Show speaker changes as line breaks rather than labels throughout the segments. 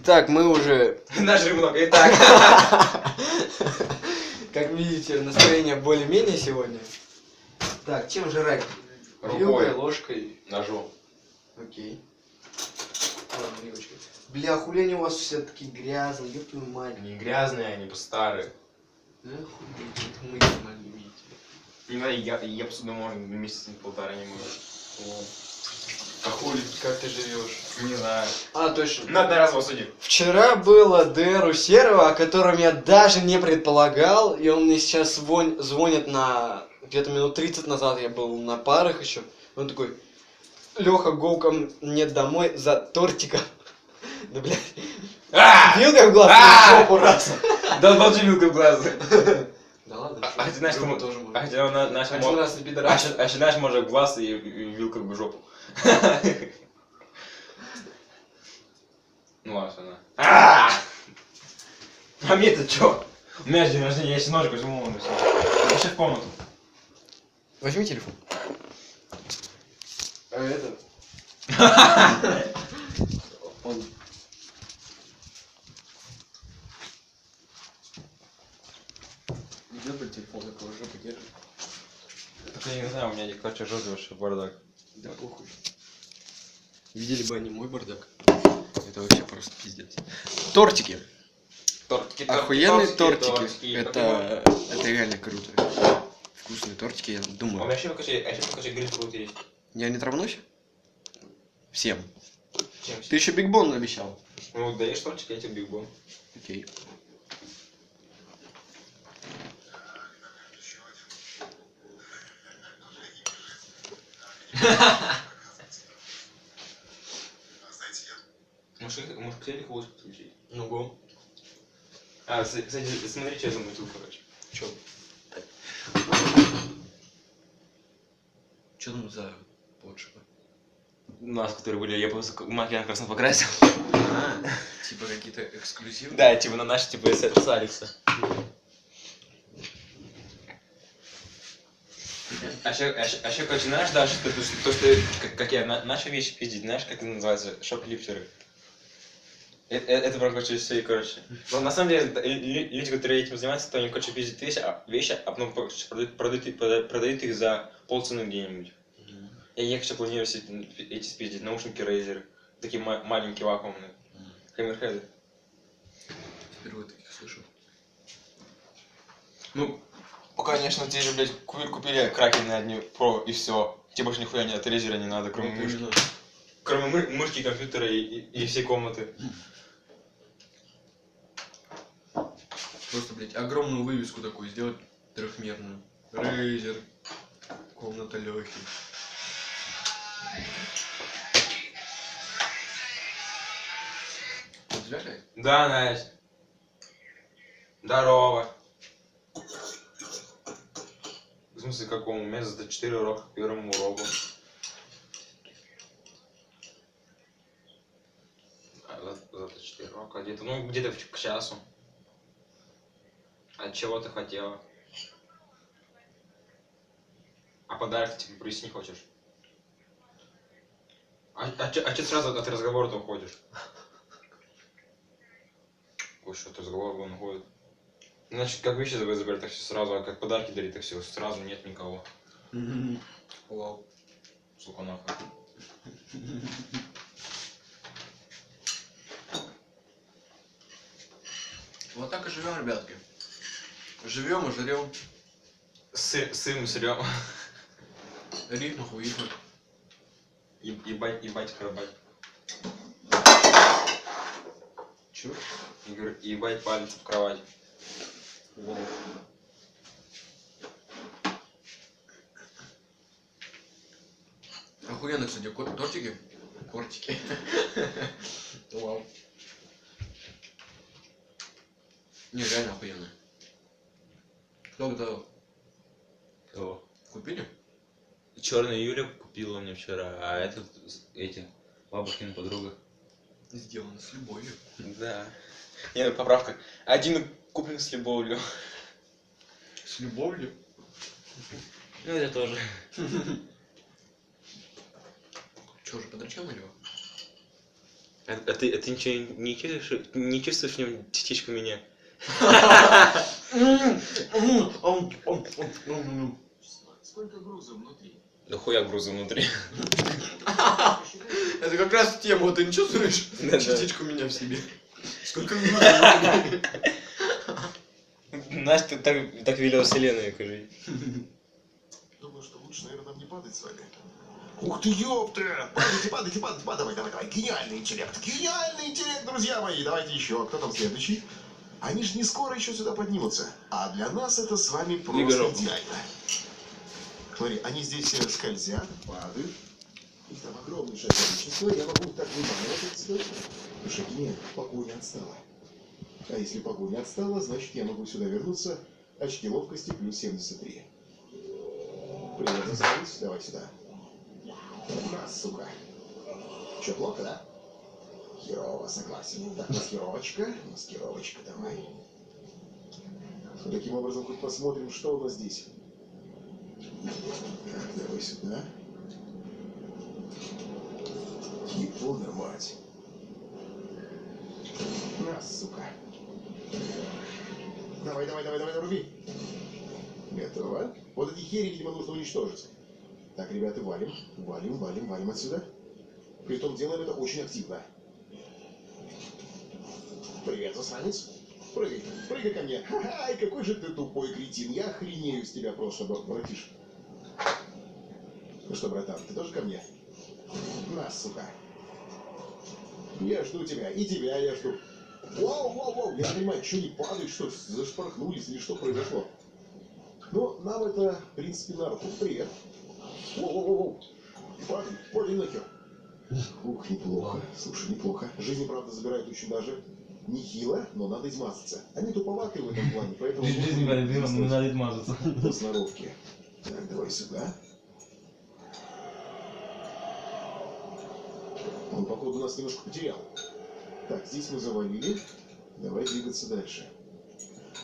Итак, мы уже,
Нажи много. Итак.
как видите, настроение более-менее сегодня. Так, чем жрать?
Рукой.
Ложкой.
Ножом.
Окей. Ладно, вилочкой. Бля, хули они у вас все такие грязные, ёб твою мать.
Они грязные, они старые.
Да хули, это мы не могли видеть.
Не знаю, я, я посуду можно месяца полтора не мою. А хули, как ты живешь? Не знаю.
А, точно.
Одна раз в суде.
Вчера было ДР у Серого, о котором я даже не предполагал, и он мне сейчас звон- звонит на... Где-то минут 30 назад я был на парах еще. Он такой, Леха, гоу ко мне домой за тортиком. Да, блядь.
А!
Вилкой в глаз
А!
в жопу раз.
Долбал же вилкой в глаз.
Да ладно,
А а ты знаешь, кому...
тоже можно.
А ты на-
на
А а ще знаешь, может, в глаз и вилкой в жопу. Ну ладно. А! А мне-то чё? У меня же день рождения, я себе ножик возьму, он. Пошли в комнату.
Возьми телефон. А это... Он... Где был телефон, такого жопы держит?
Только я не знаю, у меня, короче, жопа вообще бардак.
Да похуй. Видели бы они мой бардак? Это вообще просто пиздец. Тортики.
Тортики,
Охуенные тортики. Это, это реально круто. Вкусные тортики, я
У меня
думаю.
вообще, короче, а еще, короче, грейпфрут есть.
Я не травнусь? Всем.
Чем?
Ты еще Биг Бон обещал.
Ну, даешь тортик, я тебе биг бон.
Окей.
Может, их- может, телек лучше подключить?
Ну го.
А, кстати, смотри, что я замутил, короче.
Че? Че там за подшипы?
У нас, которые были, я просто макияж красно покрасил.
А, типа какие-то эксклюзивные?
Да, типа на наш, типа, с Алекса. А еще, а, ещё- а короче, знаешь, да, что, то, что, то, что как, как я на, наши вещи пиздить, знаешь, как это называется, шоплифтеры. Это, это прям, короче, все, короче. Но на самом деле, люди, которые этим занимаются, то они, короче, пиздят вещи, а, вещи, а потом короче, продают, продают, их- продают, продают их за полцены где-нибудь.
Мгм.
И я, короче, планирую все эти спиздить, наушники Razer, такие ма- маленькие вакуумные, камерхеды.
Впервые таких слышу.
Ну, конечно, те же, блядь, купили, купили кракен на одни про и все. Тебе больше нихуя не от резера не надо, кроме
Вот
мышки. Кроме мы- мышки, компьютера и, и, и всей комнаты.
Просто, блядь, огромную вывеску такую сделать трехмерную. Рейзер. Комната Лехи.
Да, Настя. Здорово. Смысле, какому? У меня за 4 урока к первому уроку. А, за, за 4 урока где-то, ну, где-то к часу. А чего ты хотела? А подарок ты типа привезти не хочешь? А, а, а чё ты сразу от разговора-то уходишь? Ой, что от разговора вон уходит. Значит, как вещи забрать, так все сразу, а как подарки дарить, так все сразу нет никого.
Вау.
Сука, нахуй.
Вот так и живем, ребятки. Живем и жрем.
Сы, сым, сырем.
Рифма хуифма.
И, ебать, ебать, храбать.
Чё?
И говорю, ебать палец в кровать.
Охуенно, кстати, ко- тортики. Кортики. Вау. Не, реально охуенно. Кто готовил?
Кого?
Купили?
Черная Юля купила мне вчера, а этот, эти, бабушкина подруга.
Сделано с любовью.
Да. Нет, поправка. Один куплен с любовью.
С любовью?
Ну, это тоже.
Че, уже подрочил на него?
А, а ты, а ты ничего не чувствуешь, не чувствуешь в нем частичку меня?
Сколько груза внутри?
Да хуя груза внутри.
Это как раз в тему, ты не чувствуешь частичку меня в себе? Сколько
Настя так, так велела вселенная, кажи.
Думаю, что лучше, наверное, нам не падать с вами. Ух ты, ёпта! Падайте, падайте, падайте, падайте, давай, давай. Гениальный интеллект, гениальный интеллект, друзья мои. Давайте еще. Кто там следующий? Они же не скоро еще сюда поднимутся. А для нас это с вами просто идеально. Смотри, они здесь э, скользят, падают. Их там огромнейшее количество. Я могу так выманывать отсюда. Шаги нет, погоня отстала. А если погоня отстала, значит я могу сюда вернуться. Очки ловкости плюс 73. Привет, засранец. Давай сюда. На, сука. Че, плохо, да? Херово, согласен. Так, маскировочка. Маскировочка, давай. Таким образом, хоть посмотрим, что у нас здесь. Так, давай сюда. Ебуна мать. На, сука. Давай, давай, давай, давай, руби. Готово. Вот эти хери, видимо, нужно уничтожить. Так, ребята, валим, валим, валим, валим отсюда. Притом делаем это очень активно. Привет, засранец. Прыгай, прыгай ко мне. Ай, какой же ты тупой кретин. Я охренею с тебя просто, бра- братиш. Ну что, братан, ты тоже ко мне? На, сука. Я жду тебя, и тебя я жду. Вау, вау, вау, я понимаю, что не падают, что зашпорхнулись или что произошло. Но нам это, в принципе, на руку. Привет. Воу, воу, воу, воу. Падай, падай нахер. Ух, неплохо. Слушай, неплохо. Жизни, правда, забирает очень даже нехило, но надо измазаться. Они туповатые в этом плане, поэтому...
Жизнь
действовать
надо мазаться.
по сноровке. Так, давай сюда. Он, походу, нас немножко потерял. Так, здесь мы завалили. Давай двигаться дальше.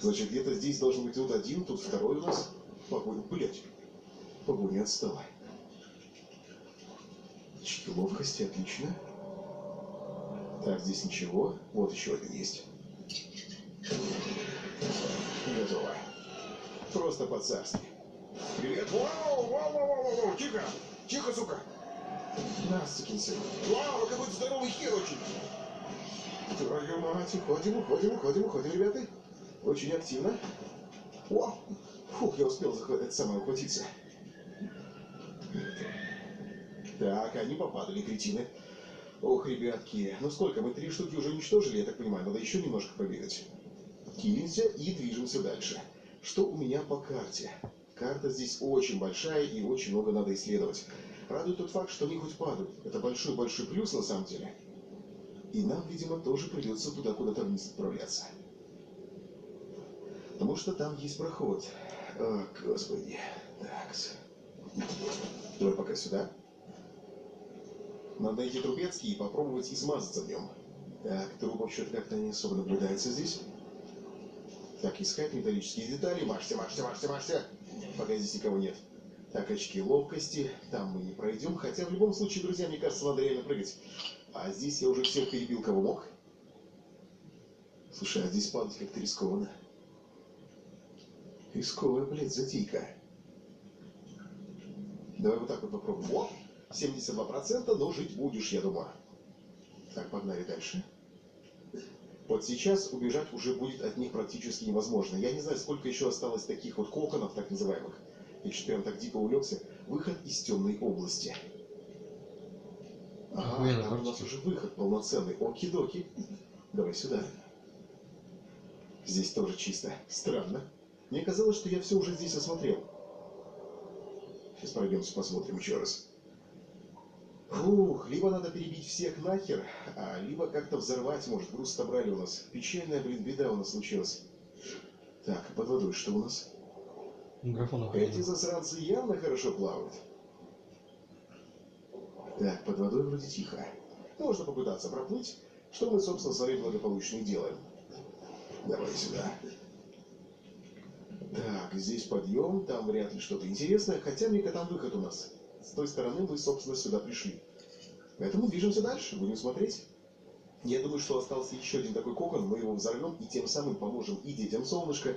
Значит, где-то здесь должен быть тут один, тут второй у нас. Погоня, блядь. Погоня отстала. Очки ловкости, отлично. Так, здесь ничего. Вот еще один есть. Готово. Просто по-царски. Привет. Вау, вау, вау, вау, вау, тихо. Тихо, сука. На, сукин сын. Вау, какой здоровый хер очень. Твою мать, уходим, уходим, уходим, уходим, ребята. Очень активно. О, фух, я успел захватить самое ухватиться. Так, они попадали, кретины. Ох, ребятки, ну сколько, мы три штуки уже уничтожили, я так понимаю, надо еще немножко побегать. Килимся и движемся дальше. Что у меня по карте? Карта здесь очень большая и очень много надо исследовать. Радует тот факт, что они хоть падают. Это большой-большой плюс на самом деле. И нам, видимо, тоже придется туда куда-то вниз отправляться. Потому что там есть проход. О, господи. Так. Давай пока сюда. Надо найти Трубецкий и попробовать измазаться в нем. Так, трупов что-то как-то не особо наблюдается здесь. Так, искать металлические детали. Мажьте, мажьте, мажьте, мажьте. Пока здесь никого нет. Так, очки ловкости. Там мы не пройдем. Хотя в любом случае, друзья, мне кажется, надо реально прыгать. А здесь я уже всех перебил, кого мог. Слушай, а здесь падать как-то рискованно. Рисковая, блядь, затейка. Давай вот так вот попробуем. О, 72%, но жить будешь, я думаю. Так, погнали дальше. Вот сейчас убежать уже будет от них практически невозможно. Я не знаю, сколько еще осталось таких вот коконов, так называемых. Я что прям так дико улегся. Выход из темной области. Ага,
Охуенно,
там у нас уже выход полноценный. Оки-доки. Давай сюда. Здесь тоже чисто. Странно. Мне казалось, что я все уже здесь осмотрел. Сейчас пройдемся, посмотрим еще раз. Фух, либо надо перебить всех нахер, а либо как-то взорвать, может, груз собрали у нас. Печальная, блин, беда у нас случилась. Так, под водой что у нас?
Микрофон
Эти засранцы явно хорошо плавают. Так, под водой вроде тихо. Можно попытаться проплыть, что мы, собственно, с вами благополучно и делаем. Давай сюда. Так, здесь подъем, там вряд ли что-то интересное, хотя мне там выход у нас. С той стороны мы, собственно, сюда пришли. Поэтому движемся дальше, будем смотреть. Я думаю, что остался еще один такой кокон, мы его взорвем и тем самым поможем и детям солнышко,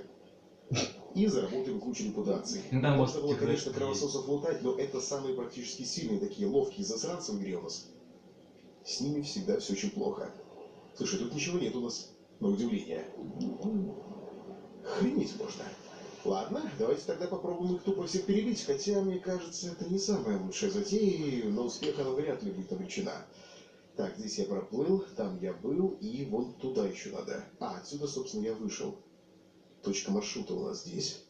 и заработаем кучу репутаций.
Ну, там
Можно
вот
было, конечно, кровососов лутать, но это самые практически сильные, такие ловкие засранцы в игре у нас. С ними всегда все очень плохо. Слушай, тут ничего нет у нас, на удивление. Хренеть можно. Ладно, давайте тогда попробуем их тупо всех перебить, хотя, мне кажется, это не самая лучшая затея, и на успех она вряд ли будет обречена. Так, здесь я проплыл, там я был, и вон туда еще надо. А, отсюда, собственно, я вышел. Точка маршрута у нас здесь.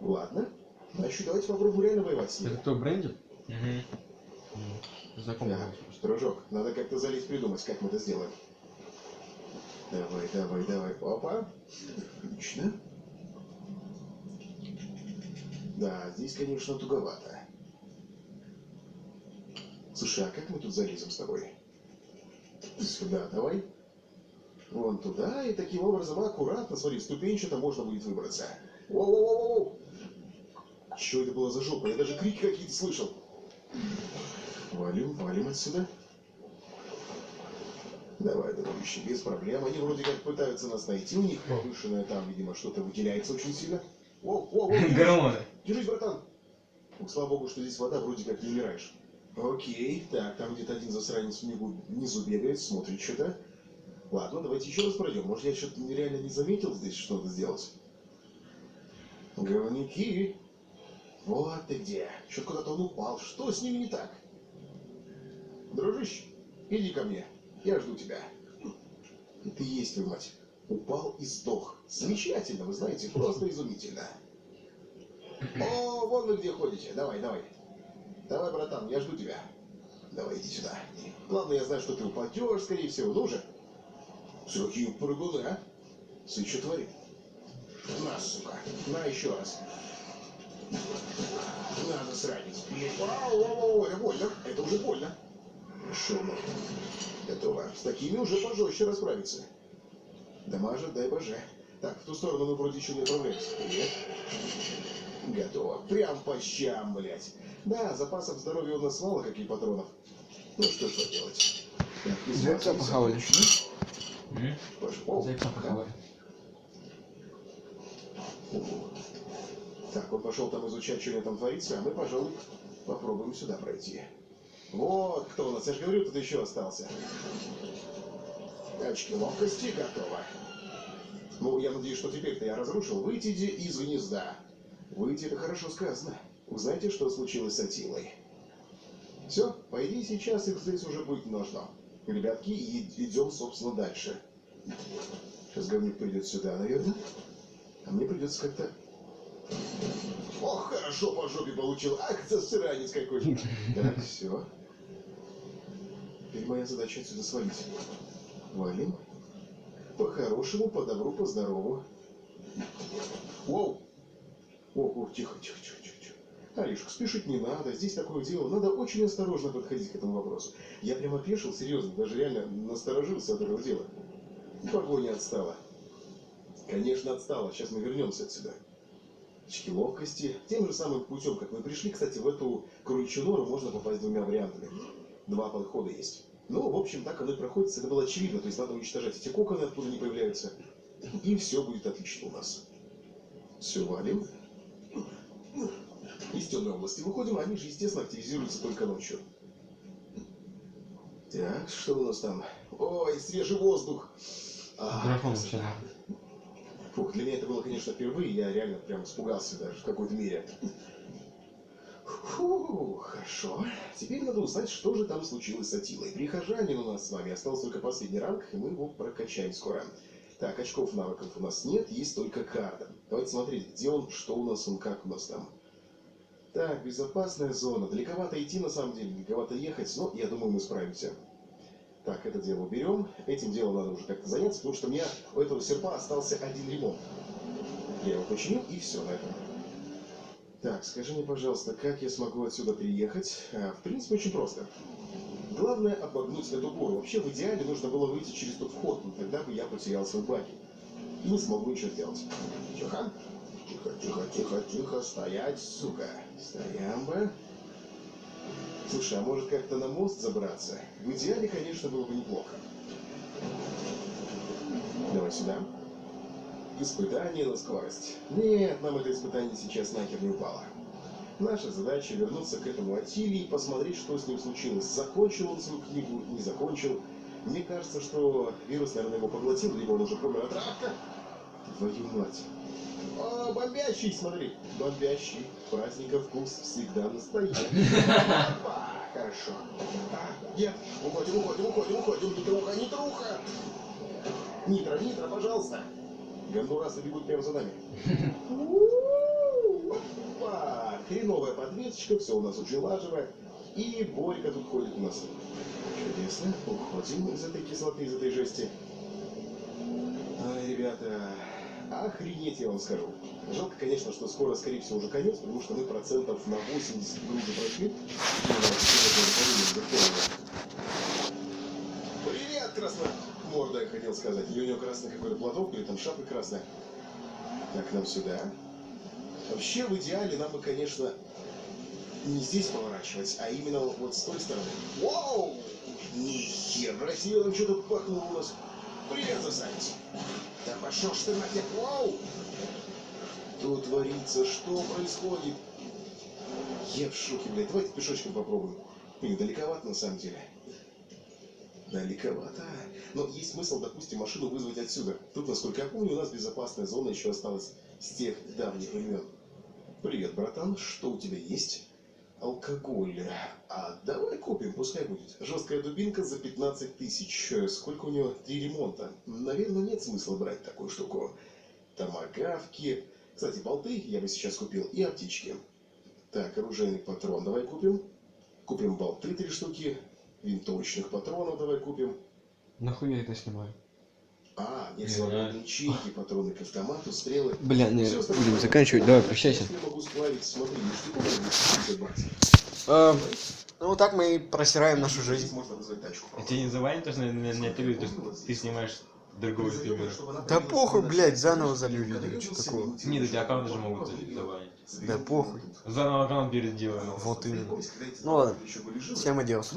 Ладно, значит, давайте попробуем реально воевать с ними.
Это кто, Бренди?
Мгм.
Знакомый.
Так, дружок, надо как-то залезть придумать, как мы это сделаем. Давай, давай, давай. Опа. Отлично. Да, здесь, конечно, туговато. Слушай, а как мы тут залезем с тобой? Сюда давай. Вон туда, и таким образом аккуратно, смотри, ступенчато можно будет выбраться. Воу-воу-воу-воу! Что это было за жопа? Я даже крики какие-то слышал. Валим, валим отсюда. Давай, дружище, без проблем. Они вроде как пытаются нас найти. У них повышенное там, видимо, что-то выделяется очень сильно. Воу, воу, воу, держись,
Гормоны.
держись, братан. Ух, слава богу, что здесь вода, вроде как не умираешь. Окей, так, там где-то один засранец внизу, внизу бегает, смотрит что-то. Ладно, давайте еще раз пройдем. Может, я что-то реально не заметил здесь, что надо сделать? Говнюки. Вот ты где. Что-то куда-то он упал. Что с ними не так? Дружище, иди ко мне. Я жду тебя. И ты есть вы, мать. Упал и сдох. Замечательно, вы знаете, просто изумительно. О, вон вы где ходите. Давай, давай. Давай, братан, я жду тебя. Давай, иди сюда. Главное, я знаю, что ты упадешь, скорее всего. Ну же. Все, какие прыгуны, а? Творит? На, сука. На еще раз. Надо сранец. Ау, ау, ау, это больно. Это уже больно. Ну. Готово. С такими уже пожестче расправиться. Дамажит, дай боже. Так, в ту сторону мы вроде еще не отправляемся. Привет. Готово. Прям по щам, блядь. Да, запасов здоровья у нас мало, каких патронов. Ну что ж поделать. Так, Пошел.
Похавали.
Так, он пошел там изучать, что у него там творится, а мы, пожалуй, попробуем сюда пройти. Вот кто у нас, я же говорю, тут еще остался. Очки ловкости готово. Ну, я надеюсь, что теперь-то я разрушил. Выйдите из гнезда. Выйти это хорошо сказано. Узнаете, что случилось с Атилой. Все, по идее, сейчас их здесь уже будет не нужно. Ребятки, и идем, собственно, дальше. Сейчас говнюк придет сюда, наверное. А мне придется как-то... Ох, хорошо по жопе получил. Ах, засранец какой. Так, все. Теперь моя задача отсюда свалить. Валим. По-хорошему, по добру, по здорову. Воу! Ох, ох, тихо, тихо, тихо. Аришка, спешить не надо, здесь такое дело. Надо очень осторожно подходить к этому вопросу. Я прямо опешил, серьезно, даже реально насторожился от этого дела. Погоня отстала. Конечно, отстала. Сейчас мы вернемся отсюда. Очки ловкости. Тем же самым путем, как мы пришли. Кстати, в эту кроличью нору можно попасть двумя вариантами. Два подхода есть. Ну, в общем, так оно и проходит. Это было очевидно. То есть надо уничтожать эти коконы, откуда они появляются. И все будет отлично у нас. Все, валим. Из темной области выходим, они же, естественно, активизируются только ночью. Так, что у нас там? Ой, свежий воздух. А. Фух, для меня это было, конечно, впервые, я реально прям испугался даже в какой-то мере. Фу, хорошо. Теперь надо узнать, что же там случилось с Атилой. Прихожанин у нас с вами остался только последний ранг, и мы его прокачаем скоро. Так, очков навыков у нас нет, есть только карта. Давайте смотреть, где он, что у нас, он как у нас там. Так, безопасная зона. Далековато идти, на самом деле, далековато ехать, но я думаю, мы справимся. Так, это дело уберем. Этим делом надо уже как-то заняться, потому что у меня у этого серпа остался один ремонт. Я его починил, и все на этом. Так, скажи мне, пожалуйста, как я смогу отсюда переехать? А, в принципе, очень просто. Главное обогнуть эту гору. Вообще, в идеале нужно было выйти через тот вход, но тогда бы я потерял свой баги. И не смогу ничего сделать. Тихо. Тихо, тихо, тихо, тихо. Стоять, сука. Стоямба. Слушай, а может как-то на мост забраться? В идеале, конечно, было бы неплохо. сюда. Испытание на скорость. Нет, нам это испытание сейчас нахер не упало. Наша задача вернуться к этому Атиле и посмотреть, что с ним случилось. Закончил он свою книгу, не закончил. Мне кажется, что вирус, наверное, его поглотил, либо он уже помер от рака. Твою мать. О, бомбящий, смотри. Бомбящий. Праздника вкус всегда настоящий. Хорошо. А, Нет, уходим, уходим, уходим, уходим. Не труха, не труха. Нитро, нитро, пожалуйста. Гондурасы бегут прямо за нами. Опа! Хреновая подвесочка, все у нас очень лажевое. И Борька тут ходит у нас. Чудесно. Уходим из этой кислоты, из этой жести. Ребята, охренеть я вам скажу. Жалко, конечно, что скоро, скорее всего, уже конец, потому что мы процентов на 80 груза прошли. Привет, красноморда, я хотел сказать. Или у него красный какой-то платок, или там шапка красная. Так, нам сюда. Вообще, в идеале, нам бы, конечно, не здесь поворачивать, а именно вот с той стороны. Вау! Нихера себе, там что-то пахнуло у нас. Засранец. Да пошел ж ты нахер, вау! Тут творится, что происходит? Я в шоке, блядь. Давайте пешочком попробуем. Блин, далековато на самом деле. Далековато. Но есть смысл, допустим, машину вызвать отсюда. Тут, насколько я помню, у нас безопасная зона еще осталась с тех давних времен. Привет, братан. Что у тебя есть? Алкоголь. А давай купим, пускай будет. Жесткая дубинка за 15 тысяч. Э, Сколько у него? Три ремонта. Наверное, нет смысла брать такую штуку. Томагавки. Кстати, болты я бы сейчас купил и аптечки. Так, оружейный патрон давай купим. Купим болты три штуки. Винтовочных патронов давай купим.
Нахуя это снимаю?
А, слова,
знаю.
ячейки, патроны к автомату, стрелы.
Бля, не, будем заканчивать. Давай, прощайся.
Если могу сплавить, смотри, ништяков, 250 баксов.
Э, ну, вот так мы и просираем нашу жизнь.
Здесь можно вызвать тачку.
А тебе не то, что на, на, на это то, что ты снимаешь другого стримера?
Да похуй, блядь, заново залью видео, чё такого.
Нет, эти аккаунты же могут добавить.
Да похуй.
Заново аккаунт переделаем.
Вот именно. Ну ладно, всем адиос.